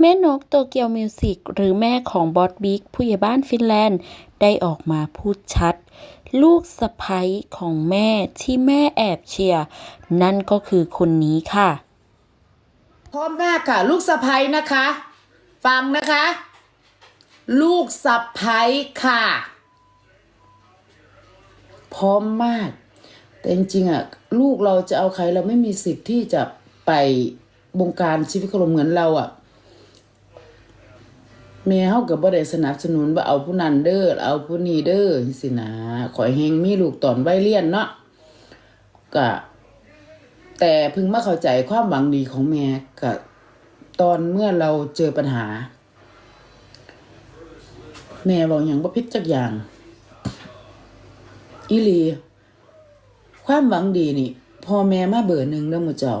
แม่นกโตเกียวมิวสิกหรือแม่ของบอสบิ๊กผู้ใหญ่บ้านฟินแลนด์ ได้ออกมาพูดชัด ลูกสะใภ้ของแม่ที่แม่แอบเชียร์นั่นก็คือคนนี้ค่ะ พร้อมมาค่ะ ลูกสะพ้ยนะคะ ฟังนะคะ ลูกสะพ้ยค่ะ พร้อมมาก แต่จริงๆอะลูกเราจะเอาใครเราไม่มีสิทธิ์ที่จะไปบงการชีวิตเขาเหมือนเราอะ แม่เฮากับบ่ได้สนับสนุนว่าเอาผู้นั้นเด้อเอาผู้นี้เด้อสินะขอยแฮงมีลูกตอนวัยเรียนเนาะก็แต่เพิ่งมาเข้าใจความหวังดีของแม่กับตอนเมื่อเราเจอปัญหา แม่บอกอย่างบ่พิษจักอย่าง อีลี ความหวังดีนี่พอแม่มาเบื่อหนึ่งเรื่องมือเจ้า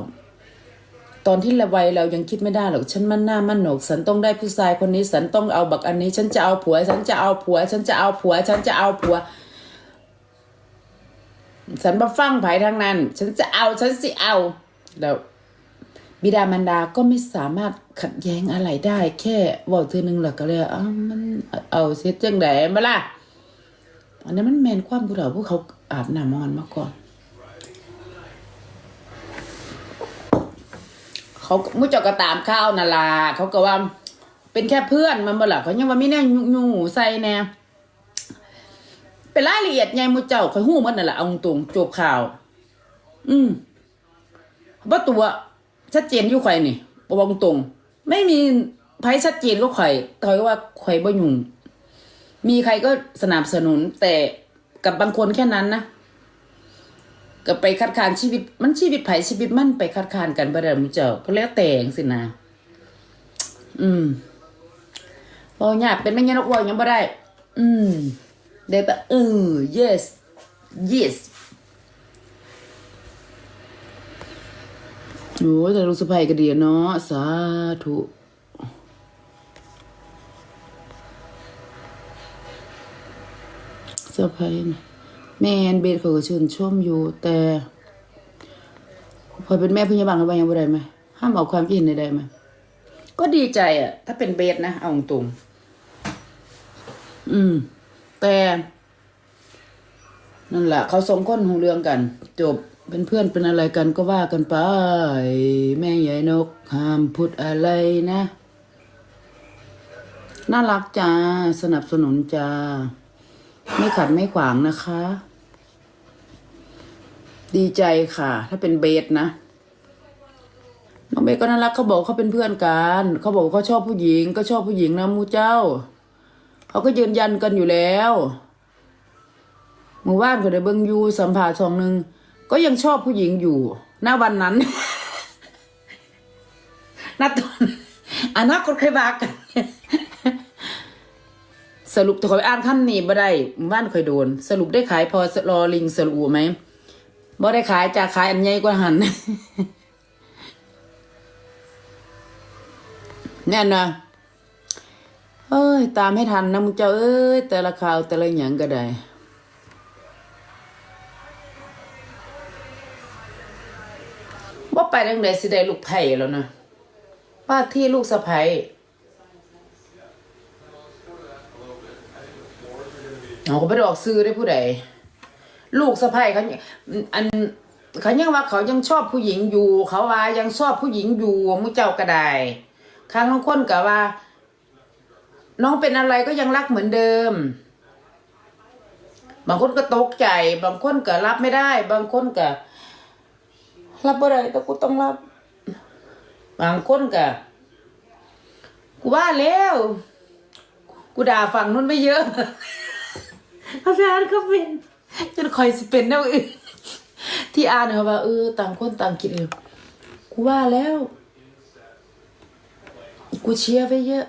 ตอนที่ละวัยเรายังคิดไม่ได้หรอกฉันมันหน้ามันโหนก ฉันต้องได้ผู้ชายคนนี้ฉันต้องเอาบักอันนี้ ฉันจะเอาผัว ฉันจะเอาผัว ฉันจะเอาผัว ฉันจะเอาผัว ฉันมาฟังไผทางนั้น ฉันจะเอาฉันสิเอาแล้วบิดามารดาก็ไม่สามารถขัดแย้งอะไรได้ แค่บอกเธอหนึ่งหลักก็เลยอ้ามันเอาเสียจังไดมาล่ะอันนั้นมันแมนความผู้เฒ่าผู้เขาอาบน้ำมอนมาก่อน เขามุเจาก็ตามข้าวนาลาเขาก็ว่า เป็นแค่เพื่อนมันบ่ล่ะเขายังว่าไม่แน่ยุยูหูใส่แน่เป็นรายละเอียดไงมุเจ้าเขาหู้มันนั่นแหละเอาตรงจบข่าว อืมว่าตัวชัดเจนอยู่ข่อยนี่บอกตรง ไม่มีไผชัดเจนก็ข่อยเขาว่าข่อยบ่ยุ่งมีใครก็สนับสนุนแต่กับบางคนแค่นั้นนะ ก็ไปคัดค้านชีวิต มันชีวิตไผชีวิตมันไปคัดค้านกันบ่ได้มุเจ้าก็แล้วแต่งสินะอืมบ่ยากเป็นแม่ยานกว่ายังบ่ได้ อืมได้แต่เออ yes yes โอ้แต่ลูกสะใภ้ก็ดีเนาะสาธุสะใภ้นะ แม่นเบสเขาก็ชื่นชมอยู่ แต่พอเป็นแม่พยาบาลเขาว่ายังบ่ได้ไหมห้ามเอาความคิดเห็นใดๆมาก็ดีใจอะถ้าเป็นเบสนะเอาตรงๆอืม แต่นั่นแหละเขาสองคนหูเรื่องกัน จบเป็นเพื่อนเป็นอะไรกันก็ว่ากันไป แม่ใหญ่นกห้ามพูดอะไรนะ น่ารักจ้า สนับสนุนจ้า ไม่ขัดไม่ขวางนะคะ ดีใจค่ะ ถ้าเป็นเบสนะ น้องเบสก็น่ารักเขาบอกเขาเป็นเพื่อนกันเขาบอกเขาชอบผู้หญิง ก็ชอบผู้หญิงนะมูเจ้าเขาก็ยืนยันกันอยู่แล้วหมู่บ้านก็ได้เบิงยูสัมภาษณ์ช่องหนึ่งก็ยังชอบผู้หญิงอยู่หน้าวันนั้นณตอนอนาคตใครว่ากันสรุปถ้าคอยอ่านคำนี้บ่ได้หมู่บ้านเคยโดน สรุปได้ขายพอรอลิงสรุปไหม บ่ได้ขายจะขายอันใหญ่กว่าหันแน่นนะเอ้ย ตามให้ทันนะมึงเจ้าเอ้ย แต่ละข่าวแต่ละอย่างก็ได้ว่าไปทางไหนสิได้ลูกไผ่แล้วนะว่าที่ลูกสะใภ้เขาก็ไม่ได้ออกซื้อได้ผู้ใด ลูกสะใภ้เขาอันเขายังว่าเขายังชอบผู้หญิงอยู่ เขาว่ายังชอบผู้หญิงอยู่มุเจ้าก็ได้ครั้งบางคนก็ว่า น้องเป็นอะไรก็ยังรักเหมือนเดิม บางคนก็ตกใจ บางคนก็รับไม่ได้ บางคนก็รับอะไรแต่กูต้องรับ บางคนก็กูว่าแล้ว กูด่าฝั่งนู้นไม่เยอะอาจารย์ก็เป็น จนคอยสิเป็นแนวอื่นที่อ่านเขาว่าเออต่างคนต่างคิดเลยกูว่าแล้ว กูเชียร์ไปเยอะ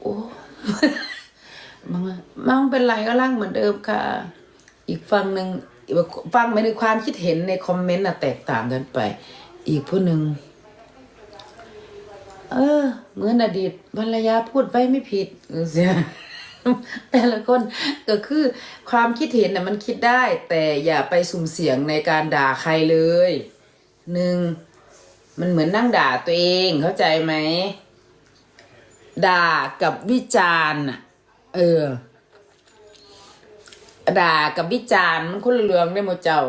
โอ้มันว่ามันเป็นไรก็ร่างเหมือนเดิมค่ะ อีกฝั่งหนึ่งฟังไม่ในความคิดเห็นในคอมเมนต์น่ะแตกต่างกันไป อีกผู้หนึ่งเออ เหมือนอดีตภรรยาพูดไว้ไม่ผิดเสีย แต่ละคนก็คือความคิดเห็นน่ะมันคิดได้ แต่อย่าไปสุ่มเสียงในการด่าใครเลยหนึ่งมันเหมือนนั่งด่าตัวเองเข้าใจไหมด่ากับวิจารณ์เออด่ากับวิจารณ์มันคนเรื่องได้หมดเจ้า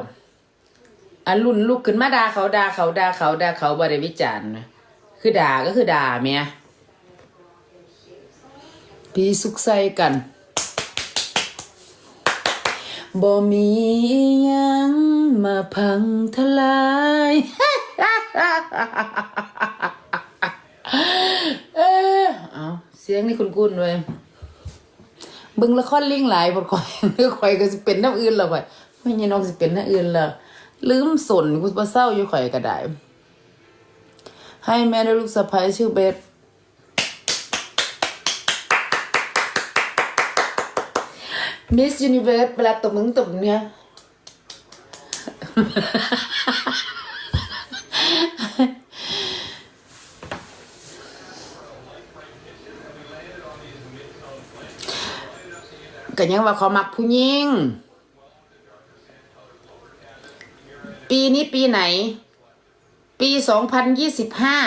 อันรุ่นลุกขึ้นมาด่าเขาด่าเขาด่าเขาด่าเขาบ่ได้วิจารณ์นะคือด่าก็คือด่าเมีย พี่สุกใส่กันบ่มียังมาพังทลาย เออเอาเสียงนี่คุณกุนเว้ยบิ่งละครลิงหลายบ่ค่อยเนื้อข่อยก็สิเป็นน้ำอื่นและข่อยไม่ใช่น้องสิเป็นน้ำอื่นละลืมสนกูบ่เศร้าอยู่ข่อยก็ได้ ให้แม่ได้ลูกสะใภ้ชื่อเบส มิสยูนิเวิร์สเวลาตบมึงตบเนี่ยก็ยังว่าเขามักผู้หญิง ปีนี้ปีไหน ปีสองพันยี่สิบห้า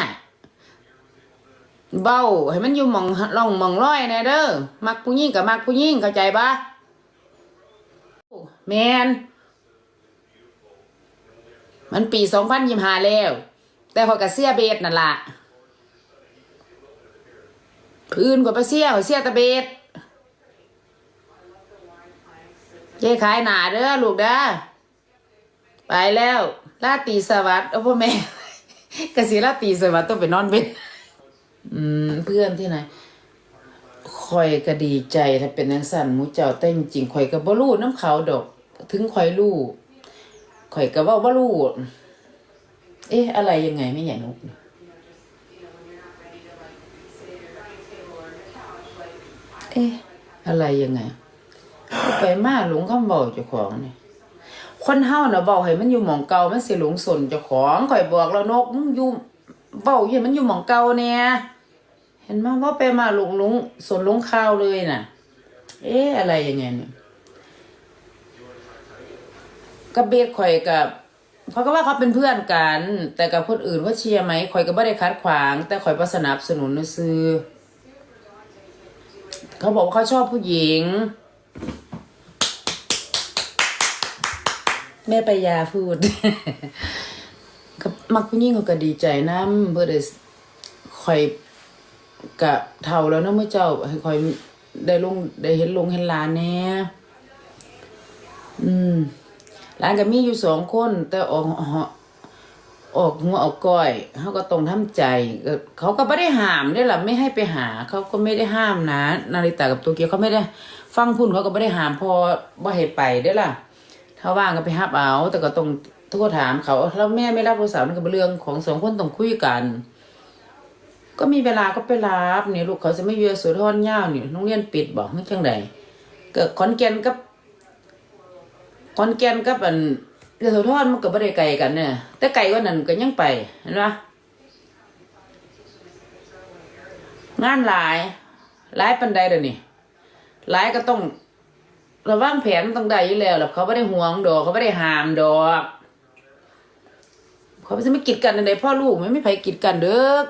เบ้าให้มันอยู่หมองลองหมองร้อยนะเด้อมักผู้หญิงกับมักผู้หญิงเข้าใจปะ แมนมันปีสองพันยี่ห้าแล้ว แต่พอยกับเสียเบสนั่นละพื้นกว่าไปเสียเขาเสียตะเบสเย้ขายหนาเด้อลูกเด้อไปแล้วลาตีสวัสดิ์เอาพ่อแม่กระสิลาตีสวัสดิ์ต้องไปนอนเบ็ดอืมเพื่อนที่ไหนคอยก็ดีใจถ้าเป็นนังสั่นมูเจ้าแต่จริงคอยก็บ่รู้น้ำเขาดอก ถึงคอยรู้คอยก็ว่าบ่ารู้เอ๊ะ อะไรยังไงไม่ใหญ่นกเอ๊ะ อะไรยังไงไปมาหลงคำบอกเจ้าของนี่ยคนเฮาน่ะบอกให้มันอยู่หมองเก่ามันสิหลงสนเจ้าของข่อยบอกแล้วนกมึงอยู่เว้าให้มันอยู่หมองเก่าเนี่ยเห็นมั้ยว่าไปมาหลงหลงสนหลงข้าวเลยน่ะ เอ๊ะอะไรยังไงเนี่ย กับเบสข่อยกับเขาก็ว่าเขาเป็นเพื่อนกัน แต่กับคนอื่นว่าเชียร์ไหมข่อยก็ไม่ได้คัดขวาง แต่ข่อยก็สนับสนุนซื้อเขาบอกว่าเขาชอบผู้หญิง แม่ไปยาพูดกับมักผู้หญิงเขาก็ดีใจนะเพื่อได้คอยกะเท่าแล้วนะเมื่อเจ้าคอยได้ลงได้เห็นลงเห็นลานแหน่อืม หลานก็มีอยู่สองคน แต่ออกออกหัวออกก้อยเขาก็ต้องทำใจเขาก็ไม่ได้ห้ามได้หรอไม่ให้ไปหาเขาก็ไม่ได้ห้ามนะ นาริตากับตัวเกียวเขาไม่ได้ ฟังพุ่นเขาก็ไม่ได้ห้ามพอว่าให้ไปได้ล่ะถ้าว่างก็ไปฮับเอา แต่ก็ต้องโทรถามเขาแล้วแม่ไม่รับโทรศัพท์นั่นก็เป็นเรื่องของสองคนต้องคุยกัน ก็มีเวลาก็ไปรับเนี่ยลูกเขาจะไม่เยือสุดทอนยาวนี่ยโรงเรียนปิดบอกไม่จังใดเกิดขอนแก่นกับ ขอนแก่นกับอันเรือโสธรมันก็บ่ได้ไกลกันเนี่ยแต่ไกลกว่านั้นก็ยังไปเห็นปะงานหลายหลายปันใดเดี๋ยวนี้หลายก็ต้องระวางแผนต้องได้อยู่แล้วแหละเขาไม่ได้ห่วงดอกเขาไม่ได้หามดอกเขาไม่ใช่ไม่กีดกันในพ่อลูกไม่ไม่ไผกีดกันเด้อ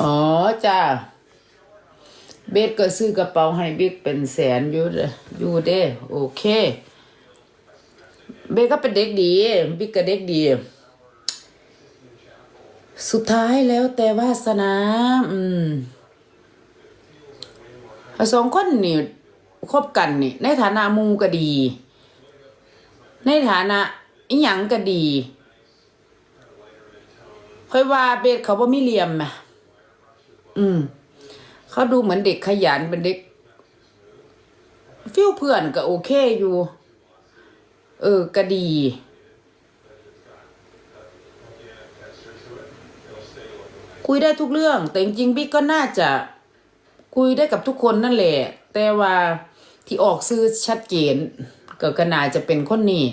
อ๋อจ้า เบสก็ซื้อกระเป๋าให้บิ๊กเป็นแสนอยู่อยู่เด้โอเค เบสก็เป็นเด็กดี บิ๊กก็เด็กดี สุดท้ายแล้วแต่วาสนา อืมสองคนนี่คบกันนี่ ในฐานะมูก็ดี ในฐานะอีหยังก็ดีค่อยว่าเบสเขาบ่มีเหลี่ยมไหมอืม เขาดูเหมือนเด็กขยันเป็นเด็กฟิวเพื่อนก็โอเคอยู่ เออก็ดี คุยได้ทุกเรื่อง แต่จริงๆบิ๊กก็น่าจะคุยได้กับทุกคนนั่นแหละ แต่ว่าที่ออกซื้อชัดเจนก็ก็น่าจะเป็นคนนี้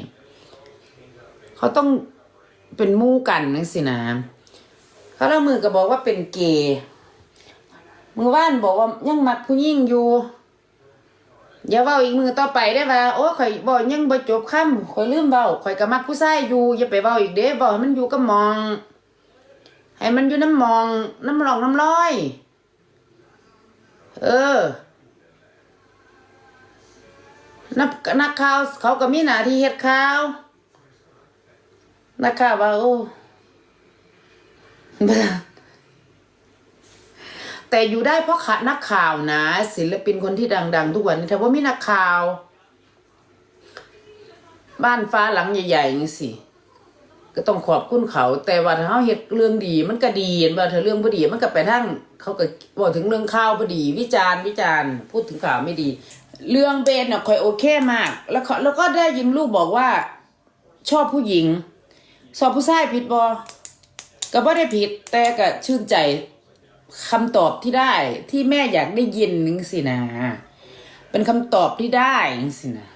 เขาต้องเป็นมู่กันนั่นสินะเขาละมือก็บอกว่าเป็นเกย์ มือว่านบอกว่ายังมักผู้หญิงอยู่อย่าเว้าอีกมือต่อไปได้ว่าโอ้ข่อยบอกยังบ่จบคำข่อยลืมเว้าข่อยก็มักผู้ชายอยู่อย่าไปเว้าอีกเด้บอกให้มันอยู่กับมอง ให้มันอยู่น้ำมองน้ำหลองน้ำร้อย เออนักนักข่าวเขาก็มีหน้าที่เฮ็ดข่าวนักข่าวว่าโอ้ แต่อยู่ได้เพราะขานักข่าวนะ ศิลปินคนที่ดัง ๆ ทุกวันนี้ถ้าว่ามีนักข่าว บ้านฟ้าหลังใหญ่ๆอย่างนี้สิก็ต้องขอบคุณเขา แต่ว่าถ้าเขาเฮ็ดเรื่องดีมันก็ดีนว่าถ้าเรื่องบ่ดีมันก็ไปทั้งเขาก็บอกถึงเรื่องข่าวบ่ดี วิจารณ์วิจารณ์ พูดถึงข่าวไม่ดี เรื่องเบนน่ะคอยโอเคมาก แล้วแล้วก็ได้ยินลูกบอกว่า ชอบผู้หญิงชอบผู้ชายผิดบ่ก็บ่ได้ผิดแต่ก็ชื่นใจ คำตอบที่ได้ที่แม่อยากได้ยินนึงสินะ เป็นคำตอบที่ได้นึงสินะ